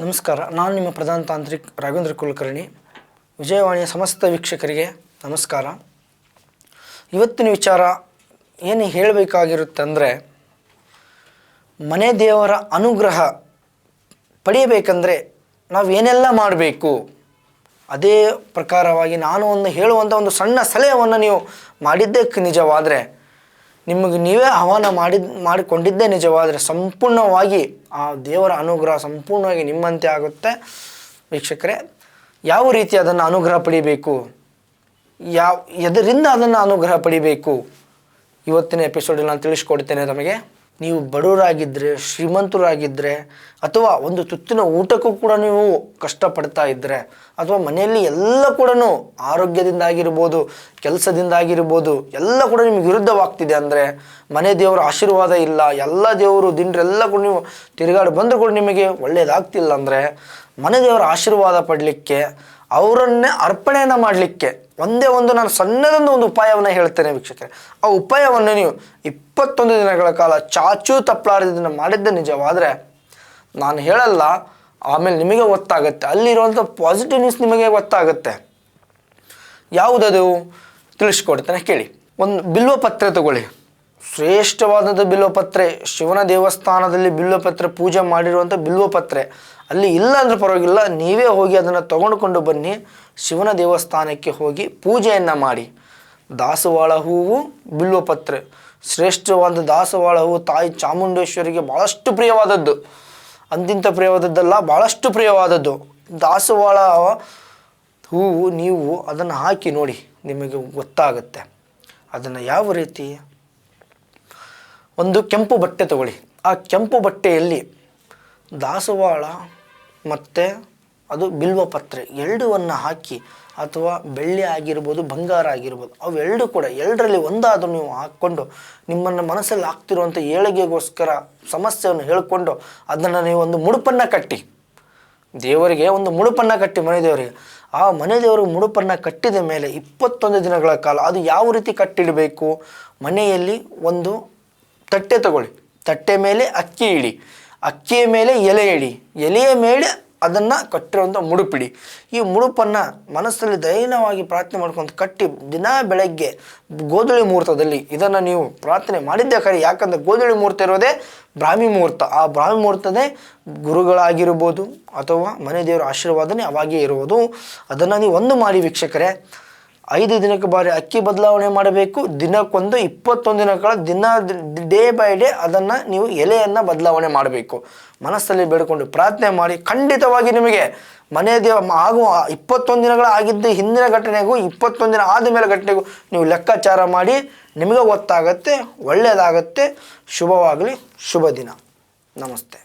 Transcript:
ನಮಸ್ಕಾರ, ನಾನು ನಿಮ್ಮ ಪ್ರಧಾನ ತಾಂತ್ರಿಕ್ ರಾಘವೇಂದ್ರ ಕುಲಕರ್ಣಿ, ವಿಜಯವಾಣಿಯ ಸಮಸ್ತ ವೀಕ್ಷಕರಿಗೆ ನಮಸ್ಕಾರ. ಇವತ್ತಿನ ವಿಚಾರ ಏನು ಹೇಳಬೇಕಾಗಿರುತ್ತೆ ಅಂದರೆ ಮನೆ ದೇವರ ಅನುಗ್ರಹ ಪಡೆಯಬೇಕಂದ್ರೆ ನಾವು ಏನೆಲ್ಲ ಮಾಡಬೇಕು? ಅದೇ ಪ್ರಕಾರವಾಗಿ ನಾನು ಒಂದು ಹೇಳುವಂಥ ಒಂದು ಸಣ್ಣ ಸಲಹೆಯನ್ನು ನೀವು ಮಾಡಿದ್ದಕ್ಕೆ ನಿಜವಾದರೆ ನಿಮಗೆ ನೀವೇ ಆಹ್ವಾನ ಮಾಡಿದ, ಮಾಡಿಕೊಂಡಿದ್ದೇ ನಿಜವಾದರೆ ಸಂಪೂರ್ಣವಾಗಿ ಆ ದೇವರ ಅನುಗ್ರಹ ಸಂಪೂರ್ಣವಾಗಿ ನಿಮ್ಮಂತೆ ಆಗುತ್ತೆ. ವೀಕ್ಷಕರೇ, ಯಾವ ರೀತಿ ಅದನ್ನು ಅನುಗ್ರಹ ಪಡಿಬೇಕು? ಯಾವ, ಎದರಿಂದ ಅದನ್ನು ಅನುಗ್ರಹ ಪಡಿಬೇಕು? ಇವತ್ತಿನ ಎಪಿಸೋಡಲ್ಲಿ ನಾನು ತಿಳಿಸ್ಕೊಡ್ತೇನೆ ತಮಗೆ. ನೀವು ಬಡವರಾಗಿದ್ದರೆ ಶ್ರೀಮಂತರಾಗಿದ್ದರೆ ಅಥವಾ ಒಂದು ತುತ್ತಿನ ಊಟಕ್ಕೂ ಕೂಡ ನೀವು ಕಷ್ಟಪಡ್ತಾ ಇದ್ದರೆ ಅಥವಾ ಮನೆಯಲ್ಲಿ ಎಲ್ಲ ಕೂಡ ಆರೋಗ್ಯದಿಂದ ಆಗಿರ್ಬೋದು ಕೆಲಸದಿಂದ ಆಗಿರ್ಬೋದು ಎಲ್ಲ ಕೂಡ ನಿಮಗೆ ವಿರುದ್ಧವಾಗ್ತಿದೆ ಅಂದರೆ, ಮನೆ ದೇವರ ಆಶೀರ್ವಾದ ಇಲ್ಲ, ಎಲ್ಲ ದೇವರು ದಿನರೆಲ್ಲ ಕೂಡ ನೀವು ತಿರುಗಾಡಿ ಬಂದರೂ ಕೂಡ ನಿಮಗೆ ಒಳ್ಳೆಯದಾಗ್ತಿಲ್ಲ ಅಂದರೆ, ಮನೆ ದೇವರ ಆಶೀರ್ವಾದ ಪಡಲಿಕ್ಕೆ ಅವರನ್ನೇ ಅರ್ಪಣೆಯನ್ನು ಮಾಡಲಿಕ್ಕೆ ಒಂದೇ ಒಂದು ನಾನು ಸಣ್ಣದೊಂದು ಒಂದು ಉಪಾಯವನ್ನು ಹೇಳ್ತೇನೆ ವೀಕ್ಷಕರೇ. ಆ ಉಪಾಯವನ್ನು ನೀವು ಇಪ್ಪತ್ತೊಂದು ದಿನಗಳ ಕಾಲ ಚಾಚೂ ತಪ್ಪಲಾರದನ್ನು ಮಾಡಿದ್ದೆ ನಿಜವಾದರೆ ನಾನು ಹೇಳಲ್ಲ, ಆಮೇಲೆ ನಿಮಗೆ ಗೊತ್ತಾಗುತ್ತೆ. ಅಲ್ಲಿರುವಂಥ ಪಾಸಿಟಿವ್ನೆಸ್ ನಿಮಗೆ ಗೊತ್ತಾಗುತ್ತೆ. ಯಾವುದದು? ತಿಳಿಸ್ಕೊಡ್ತೇನೆ, ಕೇಳಿ. ಒಂದು ಬಿಲ್ವಪತ್ರೆ ತಗೊಳ್ಳಿ. ಶ್ರೇಷ್ಠವಾದಂಥ ಬಿಲ್ವಪತ್ರೆ ಶಿವನ ದೇವಸ್ಥಾನದಲ್ಲಿ ಬಿಲ್ವಪತ್ರೆ ಪೂಜೆ ಮಾಡಿರುವಂಥ ಬಿಲ್ವಪತ್ರೆ ಅಲ್ಲಿ ಇಲ್ಲ ಅಂದ್ರೆ ಪರವಾಗಿಲ್ಲ, ನೀವೇ ಹೋಗಿ ಅದನ್ನು ತಗೊಂಡುಕೊಂಡು ಬನ್ನಿ, ಶಿವನ ದೇವಸ್ಥಾನಕ್ಕೆ ಹೋಗಿ ಪೂಜೆಯನ್ನು ಮಾಡಿ. ದಾಸವಾಳ ಹೂವು ಬಿಲ್ವಪತ್ರೆ. ಶ್ರೇಷ್ಠವಾದ ದಾಸವಾಳ ಹೂವು ತಾಯಿ ಚಾಮುಂಡೇಶ್ವರಿಗೆ ಭಾಳಷ್ಟು ಪ್ರಿಯವಾದದ್ದು. ಅಂತಿಂತ ಪ್ರಿಯವಾದದ್ದಲ್ಲ ಭಾಳಷ್ಟು ಪ್ರಿಯವಾದದ್ದು. ದಾಸವಾಳ ಹೂವು ನೀವು ಅದನ್ನು ಹಾಕಿ ನೋಡಿ, ನಿಮಗೆ ಗೊತ್ತಾಗುತ್ತೆ. ಅದನ್ನು ಯಾವ ರೀತಿ? ಒಂದು ಕೆಂಪು ಬಟ್ಟೆ ತಗೊಳ್ಳಿ. ಆ ಕೆಂಪು ಬಟ್ಟೆಯಲ್ಲಿ ದಾಸವಾಳ ಮತ್ತು ಅದು ಬಿಲ್ವಪತ್ರೆ ಎರಡವನ್ನು ಹಾಕಿ ಅಥವಾ ಬೆಳ್ಳಿ ಆಗಿರ್ಬೋದು, ಬಂಗಾರ ಆಗಿರ್ಬೋದು, ಅವೆರಡು ಕೂಡ ಎರಡರಲ್ಲಿ ಒಂದಾದರೂ ನೀವು ಹಾಕ್ಕೊಂಡು ನಿಮ್ಮನ್ನು ಮನಸ್ಸಲ್ಲಿ ಆಗ್ತಿರುವಂಥ ಏಳಿಗೆಗೋಸ್ಕರ ಸಮಸ್ಯೆಯನ್ನು ಹೇಳಿಕೊಂಡು ಅದನ್ನು ನೀವು ಒಂದು ಮುಡುಪನ್ನು ಕಟ್ಟಿ. ದೇವರಿಗೆ ಒಂದು ಮುಡುಪನ್ನು ಕಟ್ಟಿ ಮನೆ ದೇವರಿಗೆ ಆ ಮನೆ ದೇವರಿಗೆ ಮುಡುಪನ್ನು ಕಟ್ಟಿದ ಮೇಲೆ ಇಪ್ಪತ್ತೊಂದು ದಿನಗಳ ಕಾಲ ಅದು ಯಾವ ರೀತಿ ಕಟ್ಟಿಡಬೇಕು? ಮನೆಯಲ್ಲಿ ಒಂದು ತಟ್ಟೆ ತಗೊಳ್ಳಿ. ತಟ್ಟೆ ಮೇಲೆ ಅಕ್ಕಿ ಇಡಿ. ಅಕ್ಕಿಯ ಮೇಲೆ ಎಲೆ ಇಡಿ. ಎಲೆಯ ಮೇಲೆ ಅದನ್ನು ಕಟ್ಟಿರುವಂಥ ಮುಡುಪಿಡಿ. ಈ ಮುಡುಪನ್ನು ಮನಸ್ಸಲ್ಲಿ ದಯನವಾಗಿ ಪ್ರಾರ್ಥನೆ ಮಾಡ್ಕೊಂಡು ಕಟ್ಟಿ ದಿನ ಬೆಳಗ್ಗೆ ಗೋಧುಳಿ ಮುಹೂರ್ತದಲ್ಲಿ ಇದನ್ನು ನೀವು ಪ್ರಾರ್ಥನೆ ಮಾಡಿದ್ದೇ ಖರೆ ಯಾಕಂದರೆ ಗೋಧುಳಿ ಮುಹೂರ್ತ ಇರೋದೇ ಬ್ರಾಹ್ಮಿ ಮುಹೂರ್ತ. ಆ ಬ್ರಾಹ್ಮಿ ಮುಹೂರ್ತನೇ ಗುರುಗಳಾಗಿರ್ಬೋದು ಅಥವಾ ಮನೆ ದೇವರ ಆಶೀರ್ವಾದನೇ ಅವಾಗೇ ಇರುವುದು. ಅದನ್ನು ನೀವು ಒಂದು ಮಾಡಿ ವೀಕ್ಷಕರೇ. ಐದು ದಿನಕ್ಕೆ ಬಾರಿ ಅಕ್ಕಿ ಬದಲಾವಣೆ ಮಾಡಬೇಕು. ದಿನಕ್ಕೊಂದು ಇಪ್ಪತ್ತೊಂದು ದಿನಗಳ ದಿನ ಡೇ ಬೈ ಡೇ ಅದನ್ನು ನೀವು ಎಲೆಯನ್ನು ಬದಲಾವಣೆ ಮಾಡಬೇಕು. ಮನಸ್ಸಲ್ಲಿ ಬೇಡಿಕೊಂಡು ಪ್ರಾರ್ಥನೆ ಮಾಡಿ ಖಂಡಿತವಾಗಿ ನಿಮಗೆ ಮನೆ ದೇವ ಆಗುವ ಇಪ್ಪತ್ತೊಂದು ದಿನಗಳ ಆಗಿದ್ದ ಹಿಂದಿನ ಘಟನೆಗೂ ಇಪ್ಪತ್ತೊಂದು ದಿನ ಆದಮೇಲೆ ಘಟನೆಗೂ ನೀವು ಲೆಕ್ಕಾಚಾರ ಮಾಡಿ ನಿಮಗೆ ಗೊತ್ತಾಗತ್ತೆ ಒಳ್ಳೆಯದಾಗತ್ತೆ ಶುಭವಾಗಲಿ, ಶುಭ ದಿನ. ನಮಸ್ತೆ.